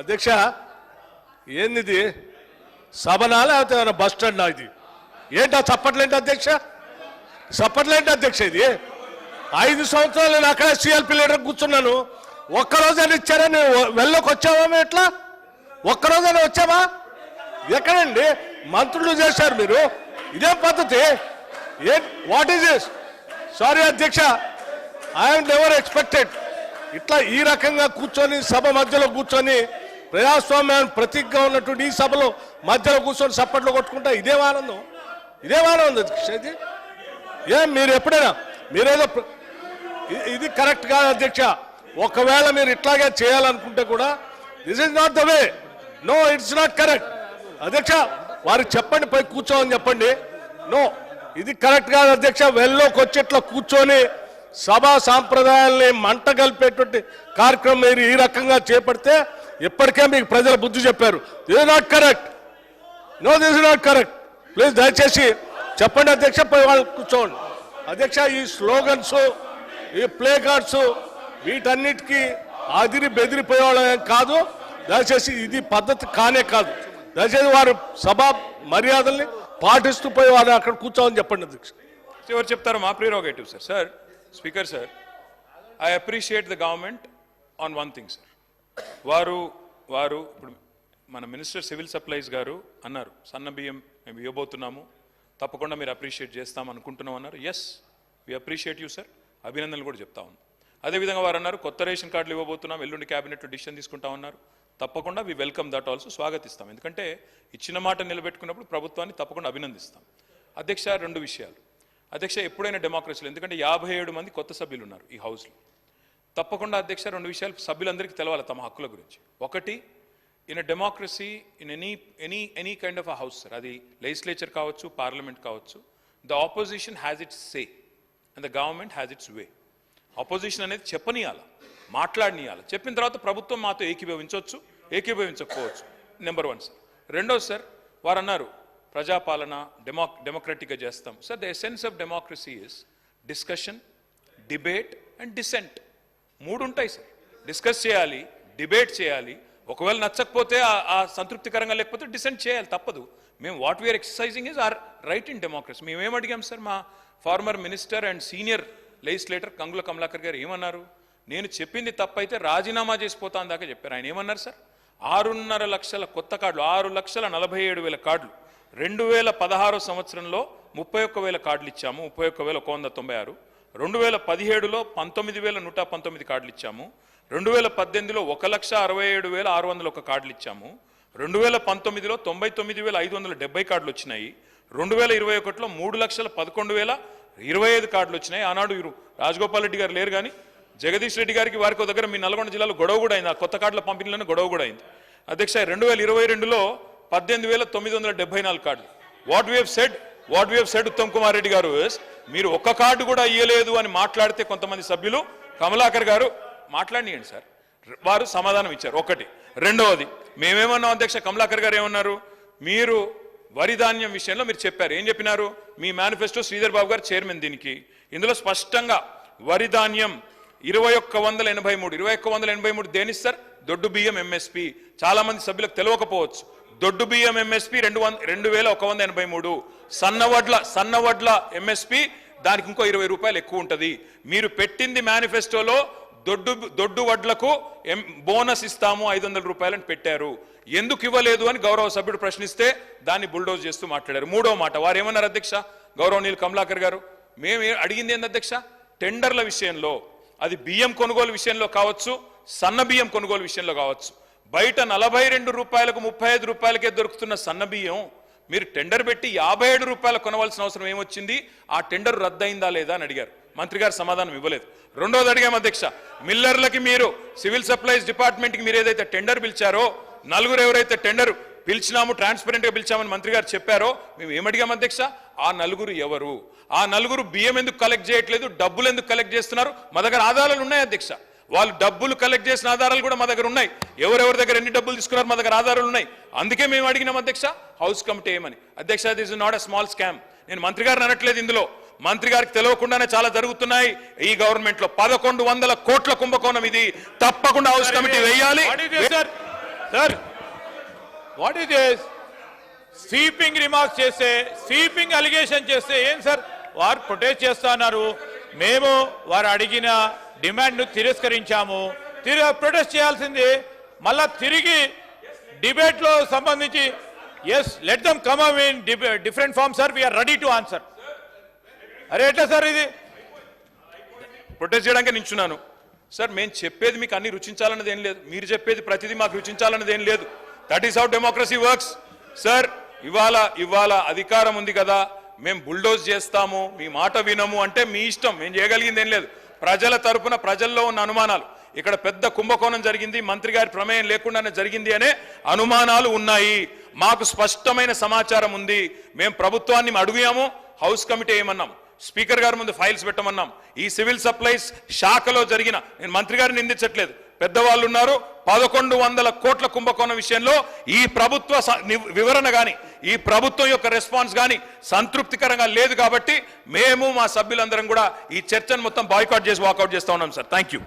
అధ్యక్ష ఏంది సభనా లేకపోతే బస్ స్టాండ్ ఇది? ఏంటా చప్పట్లేంటి అధ్యక్ష? చప్పట్లేంటి అధ్యక్ష ఇది? ఐదు సంవత్సరాలు నేను అక్కడ సిఎల్పి లీడర్ కూర్చున్నాను. ఒక్కరోజైనా ఇచ్చారా? నేను వెళ్ళకి వచ్చావా మేము ఎట్లా ఒక్కరోజైనా వచ్చావా? ఎక్కడండి? మంత్రులు చేశారు మీరు. ఇదే పద్ధతి. ఏ వాట్ ఈస్ దిస్ సారీ అధ్యక్ష ఐఎమ్ నెవర్ ఎక్స్పెక్టెడ్ ఇట్లా ఈ రకంగా కూర్చొని సభ మధ్యలో కూర్చొని ప్రజాస్వామ్యాన్ని ప్రతీకగా ఉన్నటువంటి ఈ సభలో మధ్యలో కూర్చొని సప్పట్లు కొట్టుకుంటా ఇదే ఆనందం. ఇదే ఆనందం అధ్యక్ష ఏం మీరు ఎప్పుడైనా మీరేదో ప్ర- ఇది కరెక్ట్ కాదు అధ్యక్ష. ఒకవేళ మీరు ఇట్లాగే చేయాలనుకుంటే కూడా this is not the way. No it's not correct. అధ్యక్ష వారు చెప్పండి పై కూర్చోమని చెప్పండి. నో ఇది కరెక్ట్ కాదు అధ్యక్ష. వెళ్ళలోకి వచ్చి ఇట్లా కూర్చొని సభా సాంప్రదాయాల్ని మంట కలిపేటువంటి కార్యక్రమం మీరు ఈ రకంగా చేపడితే ఇప్పటికే మీకు ప్రజల బుద్ధి చెప్పారు. ఇది not correct no this not correct please దయచేసి చెప్పండి అధ్యక్ష వాళ్ళు కూర్చోండి. అధ్యక్ష ఈ స్లోగన్స్ ఈ ప్లే కార్డ్స్ వీటన్నిటికీ అదిరి బెదిరిపోయేవాళ్ళం ఏం కాదు. దయచేసి ఇది పద్ధతి కానే కాదు. దయచేసి వారు సభ మర్యాదల్ని పాటిస్తూ పోయి వారు అక్కడ కూర్చోమని చెప్పండి అధ్యక్ష. ఎవరు చెప్తారు? మా prerogative sir. Sir speaker sir I appreciate the government on one thing sir వారు వారు ఇప్పుడు మన మినిస్టర్ సివిల్ సప్లైస్ గారు అన్నారు సన్న బియ్యం మేము ఇవ్వబోతున్నాము తప్పకుండా మీరు అప్రిషియేట్ చేస్తాం అనుకుంటున్నాం అన్నారు. Yes we appreciate you sir అభినందనలు కూడా చెప్తా ఉన్నాం. అదేవిధంగా వారు అన్నారు కొత్త రేషన్ కార్డులు ఇవ్వబోతున్నాం ఎల్లుండి క్యాబినెట్లో డిసిషన్ తీసుకుంటా ఉన్నారు తప్పకుండా వి వెల్కమ్ దట్ ఆల్సో స్వాగతిస్తాం. ఎందుకంటే ఇచ్చిన మాట నిలబెట్టుకున్నప్పుడు ప్రభుత్వాన్ని తప్పకుండా అభినందిస్తాం. అధ్యక్ష రెండు విషయాలు. అధ్యక్ష ఎప్పుడైనా డెమోక్రసీలో ఎందుకంటే యాభై ఏడు మంది కొత్త సభ్యులు ఉన్నారు ఈ హౌస్లో తప్పకుండా అధ్యక్ష రెండు విషయాలు సభ్యులందరికీ తెలవాలి తమ హక్కుల గురించి. ఒకటి in democracy in any any any kind of a house sir అది లెజిస్లేచర్ కావచ్చు పార్లమెంట్ కావచ్చు the opposition has its say and the government has its way opposition అనేది చెప్పనీయాల మాట్లాడనీయాలి. చెప్పిన తర్వాత ప్రభుత్వం మాతో ఏకీభవించవచ్చు ఏకీభవించకపోవచ్చు. నెంబర్ వన్ సార్ రెండో సార్ వారు అన్నారు ప్రజాపాలన డెమో డెమోక్రటిక్గా చేస్తాం. Sir the essence of democracy is discussion debate and dissent మూడు ఉంటాయి సార్. డిస్కస్ చేయాలి డిబేట్ చేయాలి. ఒకవేళ నచ్చకపోతే ఆ- సంతృప్తికరంగా లేకపోతే డిసెంట్ చేయాలి తప్పదు. మేము what we are exercising is our right in democracy. మేము అడిగాం సార్? మా former minister and senior legislator Kangula Kamalakar గారు ఏమన్నారు? నేను చెప్పింది తప్పైతే రాజీనామా చేసిపోతాను దాకా చెప్పారు. ఆయన ఏమన్నారు సార్? ఆరున్నర లక్షల కొత్త కార్డులు ఆరు లక్షల నలభై ఏడు వేల కార్డులు. రెండు వేల పదహారు సంవత్సరంలో ముప్పై ఒక్క వేల కార్డులు ఇచ్చాము. ముప్పై ఒక్క వేల ఒక వంద తొంభై ఆరు. రెండు వేల పదిహేడులో పంతొమ్మిది వేల నూట పంతొమ్మిది కార్డులు ఇచ్చాము. రెండు వేల పద్దెనిమిదిలో ఒక లక్ష అరవై ఏడు వేల ఆరు వందల ఒక కార్డులు ఇచ్చాము. రెండు వేల పంతొమ్మిదిలో తొంభై తొమ్మిది వేల ఐదు వందల డెబ్బై కార్డులు వచ్చినాయి. రెండు వేల ఇరవై ఒకటిలో మూడు లక్షల పదకొండు వేల ఇరవై ఐదు కార్డులు వచ్చినాయి. ఆనాడు ఇరు రాజగోపాల్ రెడ్డి గారు లేరు కానీ జగదీష్ రెడ్డి గారికి వారికి దగ్గర మీ నల్గొండ జిల్లాలో గొడవ కూడా అయింది. ఆ కొత్త కార్డుల పంపిణీలోనే గొడవ కూడా అయింది. అధ్యక్ష రెండు వేల ఇరవై రెండులో పద్దెనిమిది వేల తొమ్మిది వందల డెబ్బై నాలుగు కార్డులు. What we said what we said Uttam Kumar Reddy గారు మీరు ఒక్క కార్డు కూడా ఇయ్యలేదు అని మాట్లాడితే కొంతమంది సభ్యులు కమలాకర్ గారు మాట్లాడియండి సార్. వారు సమాధానం ఇచ్చారు. ఒకటి. రెండవది మేమేమన్నాం అధ్యక్ష కమలాకర్ గారు ఏమన్నారు? మీరు వరి ధాన్యం విషయంలో మీరు చెప్పారు. ఏం చెప్పినారు? మీ మేనిఫెస్టో శ్రీధర్ బాబు గారు చైర్మన్ దీనికి. ఇందులో స్పష్టంగా వరి ధాన్యం ఇరవై ఒక్క వందల ఎనభై మూడు ఇరవై ఒక్క వందల ఎనభై మూడు దేనిస్తారు దొడ్డు బియ్యం ఎంఎస్పి చాలా మంది సభ్యులకు తెలియకపోవచ్చు. దొడ్డు బియ్యం ఎంఎస్పి రెండు వంద రెండు వేల ఒక వంద ఎనభై మూడు. సన్నవడ్ల సన్నవడ్ల ఎంఎస్పి దానికి ఇంకో ఇరవై రూపాయలు ఎక్కువ ఉంటుంది. మీరు పెట్టింది మేనిఫెస్టోలో దొడ్డు దొడ్డు వడ్లకు ఎం బోనస్ ఇస్తాము ఐదు వందల రూపాయలని పెట్టారు. ఎందుకు ఇవ్వలేదు అని గౌరవ సభ్యుడు ప్రశ్నిస్తే దాన్ని బుల్డోజ్ చేస్తూ మాట్లాడారు. మూడో మాట వారు ఏమన్నారు అధ్యక్ష గౌరవనీయులు కమలాకర్ గారు మేము అడిగింది ఏంది అధ్యక్ష? టెండర్ల విషయంలో అది బియ్యం కొనుగోలు విషయంలో కావచ్చు సన్న బియ్యం కొనుగోలు విషయంలో కావచ్చు. బయట నలభై రెండు రూపాయలకు ముప్పై ఐదు రూపాయలకే దొరుకుతున్న సన్న బియ్యం మీరు టెండర్ పెట్టి యాభై ఏడు రూపాయలు కొనవలసిన అవసరం ఏమొచ్చింది? ఆ టెండర్ రద్దయిందా లేదా అని అడిగారు. మంత్రి గారు సమాధానం ఇవ్వలేదు. రెండోది అడిగాం అధ్యక్ష మిల్లర్లకి మీరు సివిల్ సప్లైస్ డిపార్ట్మెంట్కి మీరు ఏదైతే టెండర్ పిలిచారో నలుగురు ఎవరైతే టెండర్ పిలిచినాము ట్రాన్స్పరెంట్గా పిలిచామని మంత్రి గారు చెప్పారో మేము ఏమడిగాం అధ్యక్ష? ఆ నలుగురు ఎవరు? ఆ నలుగురు బియ్యం ఎందుకు కలెక్ట్ చేయట్లేదు? డబ్బులు ఎందుకు కలెక్ట్ చేస్తున్నారు? మా దగ్గర ఆధారాలు ఉన్నాయి అధ్యక్ష. వాళ్ళు డబ్బులు కలెక్ట్ చేసిన ఆధారాలు కూడా మా దగ్గర ఉన్నాయి. ఎవరెవరి దగ్గర ఎన్ని డబ్బులు తీసుకున్నారు మా దగ్గర ఆధారాలు ఉన్నాయి. అందుకే మేము అడిగినాం అధ్యక్ష హౌస్ కమిటీ ఏమని? అధ్యక్ష this is not a small scam నేను మంత్రి గారిని అనట్లేదు ఇందులో. మంత్రి గారికి తెలియకుండానే చాలా జరుగుతున్నాయి. ఈ గవర్నమెంట్లో పదకొండు వందల కోట్ల కుంభకోణం ఇది. తప్పకుండా హౌస్ కమిటీ వేయాలి. Sir what is this sweeping remarks చేస్తే స్వీపింగ్ అలిగేషన్ చేస్తే ఏం సార్ వారు ప్రొటెస్ట్ చేస్తున్నారు మేము వారు అడిగిన డిమాండ్ను తిరస్కరించాము. తిరిగి ప్రొటెస్ట్ చేయాల్సింది మళ్ళా తిరిగి డిబేట్లో సంబంధించి yes let them come in different form sir we are ready to answer అరే ఎట్లా సార్ ఇది? ప్రొటెస్ట్ చేయడానికి నించున్నాను. సార్ మేము చెప్పేది మీకు అన్ని రుచించాలన్నది ఏం లేదు. మీరు చెప్పేది ప్రతిదీ మాకు రుచించాలన్నది ఏం లేదు. That is how democracy works sir ఇవాళ ఇవాళ అధికారం ఉంది కదా. మేము బుల్డోజ్ చేస్తాము. మీ మాట వినము అంటే మీ ఇష్టం. మేము చేయగలిగింది ఏం లేదు. ప్రజల తరపున ప్రజల్లో ఉన్న అనుమానాలు. ఇక్కడ పెద్ద కుంభకోణం జరిగింది మంత్రి గారి ప్రమేయం లేకుండానే జరిగింది అనే అనుమానాలు ఉన్నాయి. మాకు స్పష్టమైన సమాచారం ఉంది. మేము ప్రభుత్వాన్ని అడుగుయాము హౌస్ కమిటీ ఏమన్నాం? స్పీకర్ గారి ముందు ఫైల్స్ పెట్టమన్నాం. ఈ సివిల్ సప్లైస్ శాఖలో జరిగిన నేను మంత్రి గారిని నిందించట్లేదు. పెద్దవాళ్ళు ఉన్నారు పదకొండు వందల కోట్ల కుంభకోణం విషయంలో ఈ ప్రభుత్వ స- ని- వివరణ కానీ ఈ ప్రభుత్వం యొక్క రెస్పాన్స్ కానీ సంతృప్తికరంగా లేదు కాబట్టి మేము మా సభ్యులందరం కూడా ఈ చర్చను మొత్తం బాయ్కాట్ చేసి వాకౌట్ చేస్తా ఉన్నాం సార్ థ్యాంక్ యూ